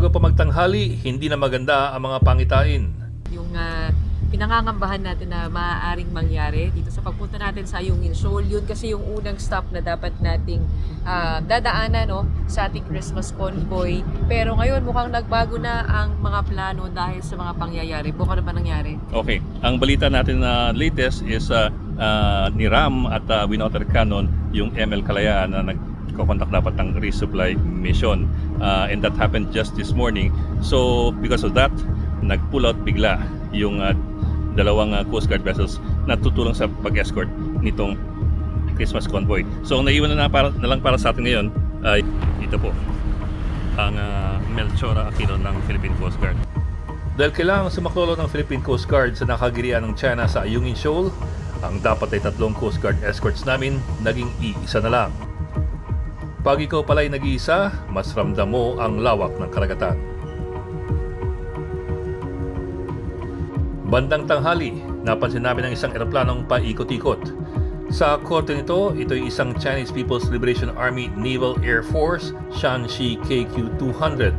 Bago pa magtanghali, hindi na maganda ang mga pangitain. yung ah, pinangangambahan natin na maaaring mangyari dito sa pagpunta natin sa Ayungin Shoal. Yun kasi yung unang stop na dapat nating ah, dadaanan no, sa ating Christmas convoy. Pero ngayon mukhang nagbago na ang mga plano dahil sa mga pangyayari. Buka na ba nangyari? Okay, ang balita natin na latest is uh, uh, ni Ram at uh, Winotter Cannon, yung ML Kalayaan na nagkocontact dapat ng resupply mission. Uh, and that happened just this morning. So, because of that, nag-pull out bigla yung uh, dalawang uh, Coast Guard vessels na tutulong sa pag-escort nitong Christmas convoy. So, ang naiwan na, para, na lang para sa atin ngayon ay ito po, ang uh, Melchora Aquino ng Philippine Coast Guard. Dahil kailangan sumaklolo ng Philippine Coast Guard sa nakagirian ng China sa Ayungin Shoal, ang dapat ay tatlong Coast Guard escorts namin naging iisa na lang. Pag ikaw pala'y nag-iisa, mas ramdam mo ang lawak ng karagatan. Bandang tanghali, napansin namin ang isang eroplanong paikot-ikot. Sa korte nito, ito ay isang Chinese People's Liberation Army Naval Air Force Shanxi KQ-200,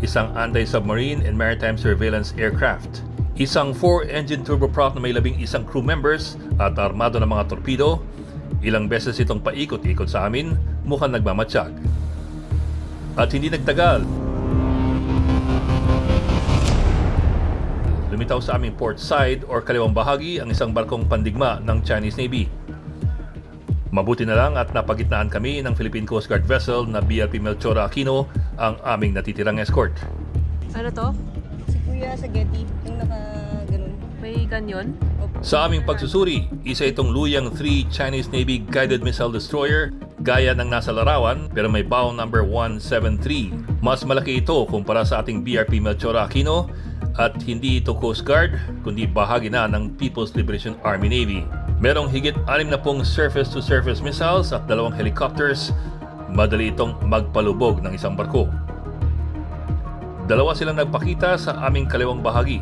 isang anti-submarine and maritime surveillance aircraft. Isang 4-engine turboprop na may labing isang crew members at armado ng mga torpedo. Ilang beses itong paikot-ikot sa amin, mukhang nagmamatsyag. At hindi nagtagal, lumitaw sa aming port side or kaliwang bahagi ang isang barkong pandigma ng Chinese Navy. Mabuti na lang at napagitnaan kami ng Philippine Coast Guard vessel na BLP Melchora Aquino ang aming natitirang escort. Ano to? Si Kuya sa Getty, yung naka. Ganyon? Opo. Sa aming pagsusuri, isa itong Luyang 3 Chinese Navy Guided Missile Destroyer gaya ng nasa larawan pero may bow number 173. Mas malaki ito kumpara sa ating BRP Melchora Aquino at hindi ito Coast Guard kundi bahagi na ng People's Liberation Army Navy. Merong higit anim na pong surface-to-surface missiles at dalawang helicopters. Madali itong magpalubog ng isang barko. Dalawa silang nagpakita sa aming kaliwang bahagi.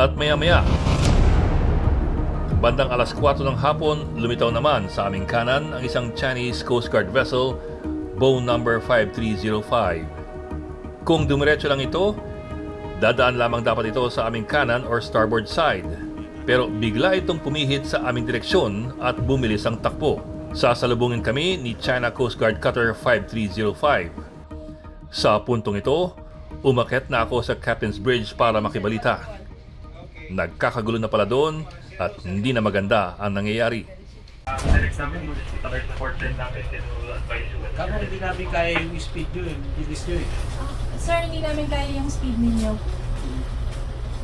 At maya-maya, bandang alas 4 ng hapon, lumitaw naman sa aming kanan ang isang Chinese Coast Guard vessel, bow number 5305. Kung dumiretso lang ito, dadaan lamang dapat ito sa aming kanan or starboard side. Pero bigla itong pumihit sa aming direksyon at bumilis ang takbo. Sasalubungin kami ni China Coast Guard Cutter 5305. Sa puntong ito, umakyat na ako sa Captain's Bridge para makibalita. Nagkakagulo na pala doon at hindi na maganda ang nangyayari. Kako hindi namin kaya yung speed nyo eh, bilis nyo eh. Sir, hindi namin kaya yung speed ninyo.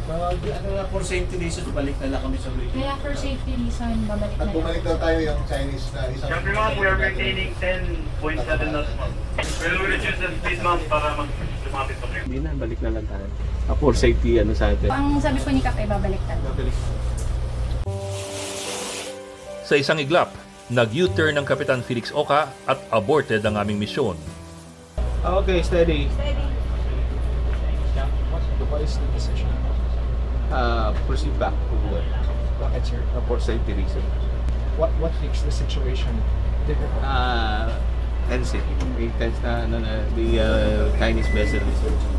Mga ano nga, for safety reasons, balik na lang kami sa bridge. Kaya for safety reason, babalik na At bumalik daw tayo yung Chinese na isang... Siyempre ma'am, we are maintaining 10.7 knots ma'am. We'll reduce the speed ma'am para mag pa kayo. Hindi na, balik na lang tayo. Ah, for safety, ano sa atin. Ang sabi po ni Kap ay babalik tayo. Sa isang iglap, nag-U-turn ng Kapitan Felix Oka at aborted ang aming misyon. Ah, Okay, steady. What is the decision? Uh, proceed back to work. Bakit, sir? Uh, for safety reasons. What what fixed the situation? It, tense eh. May tense na, ano, na the uh, Chinese vessel.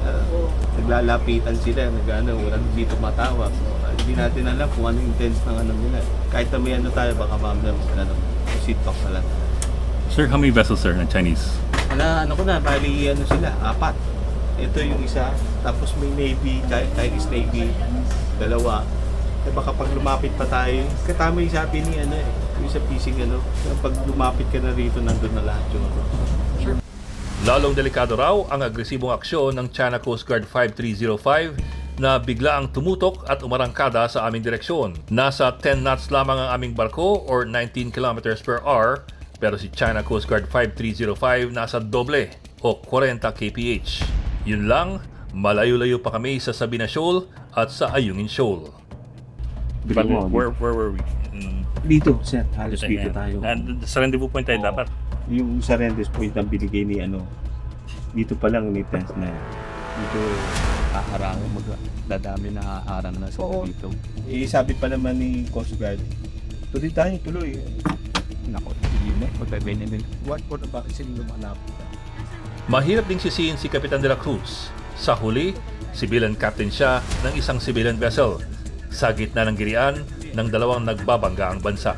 Uh, naglalapitan sila, nag, ano, walang dito matawag. So, uh, hindi natin alam kung ano yung tense ng ano nila. Kahit na may ano tayo, baka mamaya, ano, seat talk na lang. Sir, how many vessels sir ng Chinese? Wala, ano ko na, bali ano sila, apat. Ito yung isa, tapos may Navy, Chi- Chinese Navy, dalawa. Eh baka pag lumapit pa tayo, katama yung sabi ni ano eh, yung sa fishing ano, pag lumapit ka na rito, nandun na lahat yung ano. Lalong delikado raw ang agresibong aksyon ng China Coast Guard 5305 na bigla ang tumutok at umarangkada sa aming direksyon. Nasa 10 knots lamang ang aming barko or 19 kilometers per hour pero si China Coast Guard 5305 nasa doble o 40 kph. Yun lang, malayo-layo pa kami sa Sabina Shoal at sa Ayungin Shoal. Bali, where, where were we? Mm, Dito, sir, halos dito tayo. And sa rendezvous point tayo dapat. Yung sa Rendes Point ang binigay ni ano, dito pa lang ni tense na dito haharang mag dadami na haharang na sa dito. Eh, sabi pa naman ni Coast Guard, tuloy tayo, tuloy. Nako, hindi na. Na din. What for bakit sila lumalapit? Mahirap ding sisihin si Kapitan de la Cruz. Sa huli, civilian captain siya ng isang civilian vessel sa gitna ng girian ng dalawang nagbabangga ang bansa.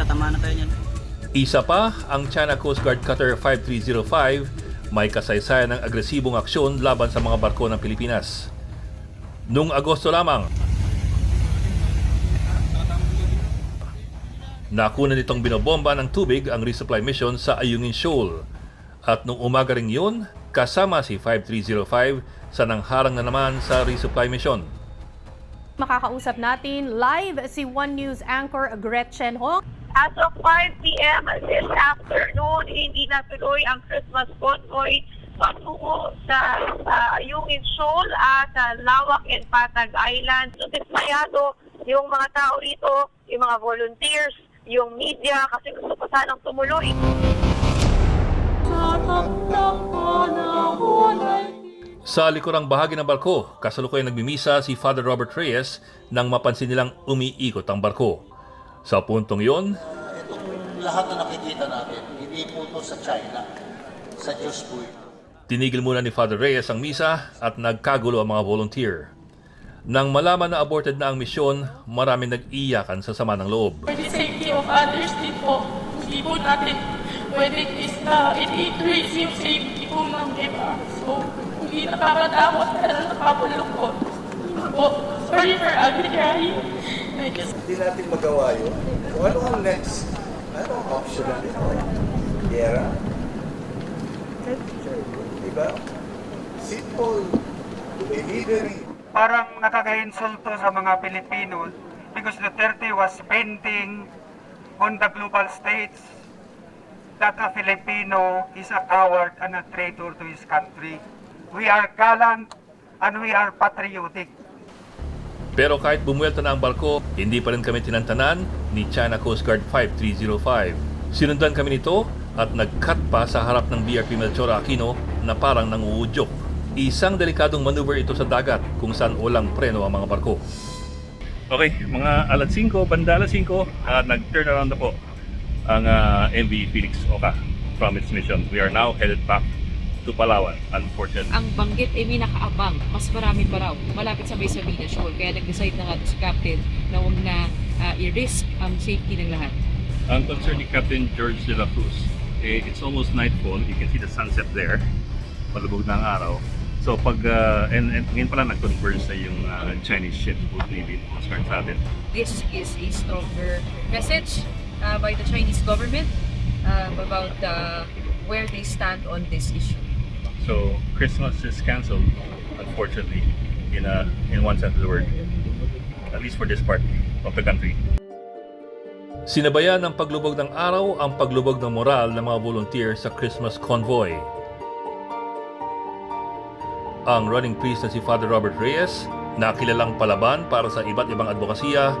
Tatama na tayo niyan. Isa pa, ang China Coast Guard Cutter 5305 may kasaysayan ng agresibong aksyon laban sa mga barko ng Pilipinas. Noong Agosto lamang, nakuna nitong binobomba ng tubig ang resupply mission sa Ayungin Shoal. At nung umaga ring yun, kasama si 5305 sa nangharang na naman sa resupply mission. Makakausap natin live si One News anchor Gretchen Hong. As of 5 p.m. this afternoon, hindi natuloy ang Christmas convoy patungo sa uh, Yungin Shoal at sa Lawak and Patag Island. So, dismayado yung mga tao rito, yung mga volunteers, yung media, kasi gusto pa sanang tumuloy. Sa likurang bahagi ng barko, kasalukuyan nagmimisa si Father Robert Reyes nang mapansin nilang umiikot ang barko. Sa puntong yon, Itong lahat na nakikita natin, hindi po ito sa China. Sa Diyos po ito. tinigil muna ni Father Reyes ang misa at nagkagulo ang mga volunteer. Nang malaman na aborted na ang misyon, marami nag-iyakan sa sama ng loob. For the safety of others din po, hindi po natin pwedeng is na i-trace yung safety po ng iba. So, hindi nakakatakot pero nakapulungkot. Po, sorry for arbitrary. I just Hindi natin magawa yun. Kung ano ang next? Ano ang option natin? Gera? Diba? Simple. Delivery. Parang nakaka-insulto sa mga Pilipino because Duterte was painting on the global stage that a Filipino is a coward and a traitor to his country. We are gallant and we are patriotic. Pero kahit bumuelta na ang barko, hindi pa rin kami tinantanan ni China Coast Guard 5305. Sinundan kami nito at nag-cut pa sa harap ng BRP Melchor Aquino na parang nanguudyok. Isang delikadong maneuver ito sa dagat kung saan walang preno ang mga barko. Okay, mga alas 5, banda alas 5, uh, nag-turn around na po ang uh, MV Felix Oka from its mission. We are now headed back to Palawan, unfortunately. Ang banggit ay may nakaabang. Mas marami pa raw. Malapit sa may Sabina Shoal. Kaya nag-decide na nga si Captain na huwag na ah, i-risk ang safety ng lahat. Ang concern ni Captain George de la Cruz, eh, it's almost nightfall. You can see the sunset there. Palubog na ang araw. So pag, uh, and, and ngayon pala nag-converge na yung uh, Chinese ship, both Navy and Coast Guard sa atin. This is a stronger message uh, by the Chinese government uh, about uh, where they stand on this issue. So Christmas is cancelled, unfortunately, in, a, in one sense of the word. At least for this part of the country. Sinabayan ng paglubog ng araw ang paglubog ng moral ng mga volunteer sa Christmas convoy. Ang running priest na si Father Robert Reyes, na kilalang palaban para sa iba't ibang advokasya,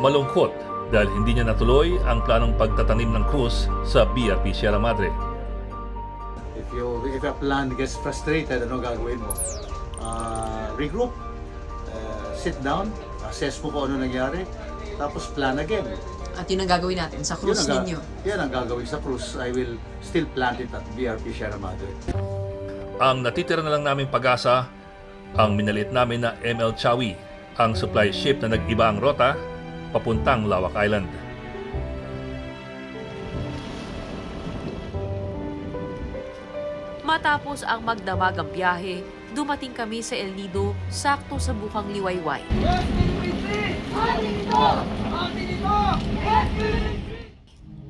malungkot dahil hindi niya natuloy ang planong pagtatanim ng krus sa BRP Sierra Madre. If you if a plan gets frustrated, ano gagawin mo? Ah, regroup, uh, sit down, assess mo kung ano nangyari, tapos plan again. At yun ang gagawin natin sa Yun ang, ga- yan ang gagawin sa cruise. I will still plant it at BRP Sierra Madre. Ang natitira na lang namin pag-asa, ang minalit namin na ML Chawi, ang supply ship na nag-iba ang rota papuntang Lawak Island. Matapos ang magdamagang biyahe, dumating kami sa El Nido sakto sa bukang liwayway.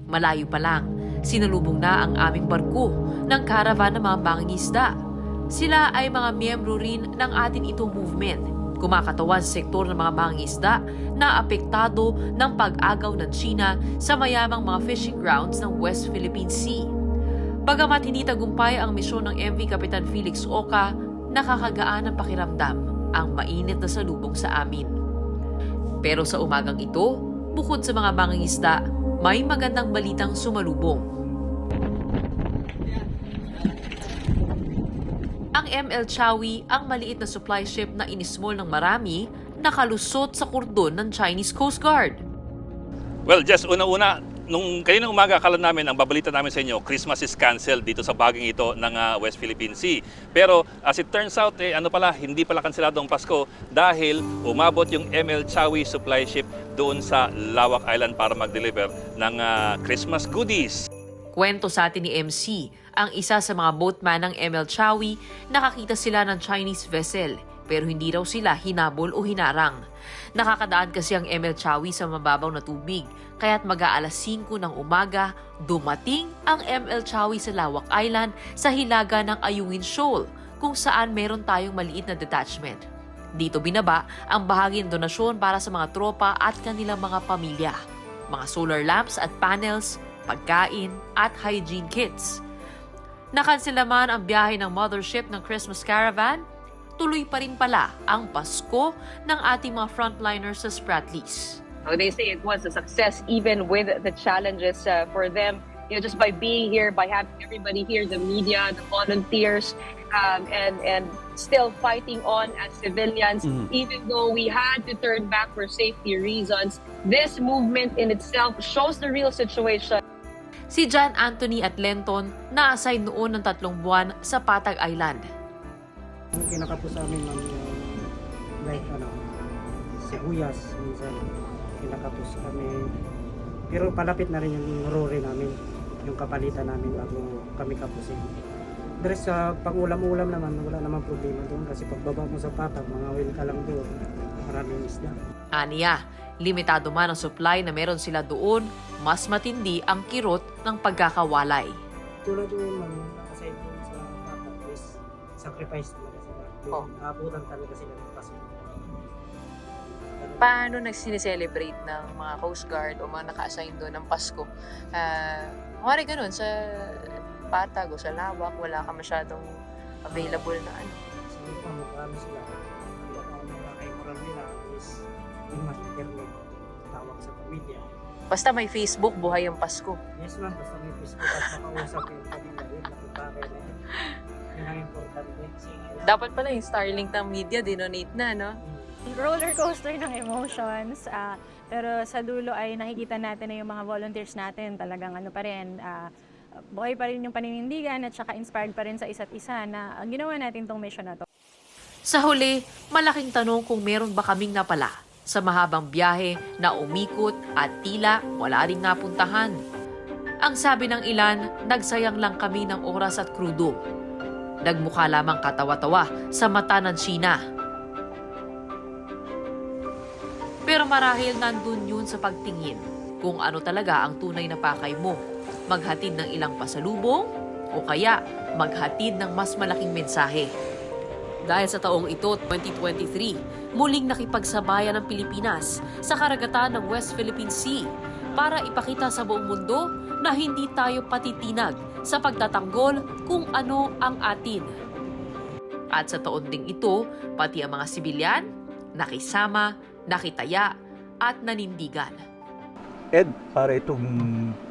Malayo pa lang, sinalubong na ang aming barko ng caravan ng mga mangingisda. Sila ay mga miyembro rin ng atin itong movement, kumakatawan sa sektor ng mga mangingisda na apektado ng pag-agaw ng China sa mayamang mga fishing grounds ng West Philippine Sea. Bagamat hindi tagumpay ang misyon ng MV Kapitan Felix Oka, nakakagaan ang pakiramdam ang mainit na salubong sa amin. Pero sa umagang ito, bukod sa mga mangingisda, may magandang balitang sumalubong. Ang ML Chawi, ang maliit na supply ship na inismol ng marami, nakalusot sa kordon ng Chinese Coast Guard. Well, just una-una, nung kanina umaga, akala namin, ang babalita namin sa inyo, Christmas is canceled dito sa baging ito ng ah, West Philippine Sea. Pero as it turns out, eh, ano pala, hindi pala kanselado ang Pasko dahil umabot yung ML Chawi supply ship doon sa Lawak Island para mag-deliver ng ah, Christmas goodies. Kwento sa atin ni MC, ang isa sa mga boatman ng ML Chawi, nakakita sila ng Chinese vessel pero hindi raw sila hinabol o hinarang. Nakakadaan kasi ang ML Chawi sa mababaw na tubig, kaya't mag-aalas 5 ng umaga, dumating ang ML Chawi sa Lawak Island sa hilaga ng Ayungin Shoal, kung saan meron tayong maliit na detachment. Dito binaba ang bahagi ng donasyon para sa mga tropa at kanilang mga pamilya. Mga solar lamps at panels, pagkain at hygiene kits. Nakansel naman ang biyahe ng mothership ng Christmas Caravan. Tuloy pa rin pala ang Pasko ng ating mga frontliners sa Spratlys. They say it was a success even with the challenges uh, for them. You know, just by being here, by having everybody here, the media, the volunteers, um, and and still fighting on as civilians, even though we had to turn back for safety reasons. This movement in itself shows the real situation. Si John Anthony at Lenton na-assign noon ng tatlong buwan sa Patag Island. Ang kinakapos sa amin ma'am yung like ano, sibuyas minsan kinakapos kami. Pero palapit na rin yung rore namin, yung kapalitan namin bago kami kapusin. Pero sa pang-ulam-ulam naman, wala namang problema doon kasi pagbaba mo sa patag, mga oil ka lang doon, maraming isda. Aniya, limitado man ang supply na meron sila doon, mas matindi ang kirot ng pagkakawalay. Tulad doon ma'am, aside sa is sacrifice talaga sila. Oh. Naabutan talaga sila ng pasin. paano nagsine-celebrate ng mga Coast Guard o mga naka-assign doon ng Pasko. Uh, Kumari ganun, sa Patag o sa Lawak, wala ka masyadong available na ano. Siguro pa magkano sila. Yung mas internet, tawag sa pamilya. Basta may Facebook, buhay ang Pasko. Yes ma'am, basta may Facebook at makausap yung pamilya, yun bagay na yun. Yun ang importante. Dapat pala yung Starlink ng media, dinonate na, no? Roller coaster ng emotions. ah, pero sa dulo ay nakikita natin na yung mga volunteers natin talagang ano pa rin, ah, buhay pa rin yung paninindigan at saka inspired pa rin sa isa't isa na ang ginawa natin tong mission na to. Sa huli, malaking tanong kung meron ba kaming napala sa mahabang biyahe na umikot at tila wala ring napuntahan. Ang sabi ng ilan, nagsayang lang kami ng oras at krudo. Nagmukha lamang katawa-tawa sa mata ng China. Pero marahil nandun yun sa pagtingin kung ano talaga ang tunay na pakay mo. Maghatid ng ilang pasalubong o kaya maghatid ng mas malaking mensahe. Dahil sa taong ito, 2023, muling nakipagsabayan ng Pilipinas sa karagatan ng West Philippine Sea para ipakita sa buong mundo na hindi tayo patitinag sa pagtatanggol kung ano ang atin. At sa taon ding ito, pati ang mga sibilyan, nakisama, nakitaya, at nanindigan. Ed, para itong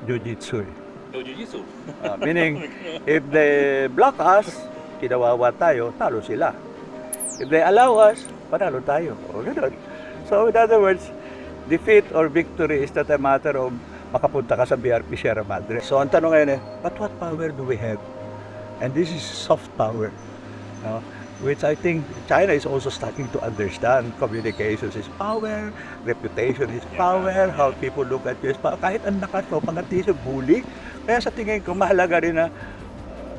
jiu-jitsu eh. No jiu-jitsu. Ah, meaning, if they block us, kinawawa tayo, talo sila. If they allow us, panalo tayo. O ganun. So in other words, defeat or victory is not a matter of makapunta ka sa BRP Sierra Madre. So ang tanong ngayon eh, but what power do we have? And this is soft power. No? Which I think China is also starting to understand. Communications is power, reputation is power, how people look at you is power. Kahit ang lakas mo, pangati sa bully. Kaya sa tingin ko, mahalaga rin na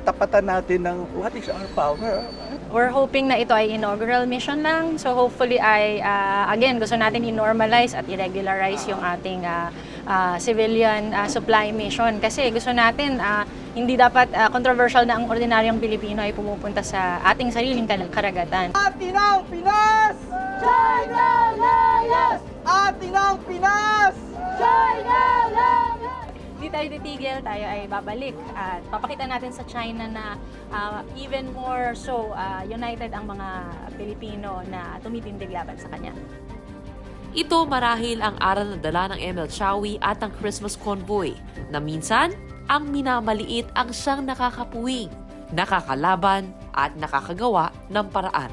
tapatan natin ng what is our power. We're hoping na ito ay inaugural mission lang. So hopefully ay, ah, again, gusto natin i-normalize at i-regularize yung ating ah, ah, civilian ah, supply mission. Kasi gusto natin, ah, hindi dapat ah, controversial na ang ordinaryong Pilipino ay pumupunta sa ating sariling karagatan. Atin ang Pinas! China Layas! Atin ang Pinas! China Layas! Hindi tayo titigil, tayo ay babalik at papakita natin sa China na ah, even more so ah, united ang mga Pilipino na tumitindig laban sa kanya. Ito marahil ang aral na dala ng ML Chawi at ang Christmas Convoy na minsan ang minamaliit ang siyang nakakapuwing, nakakalaban at nakakagawa ng paraan.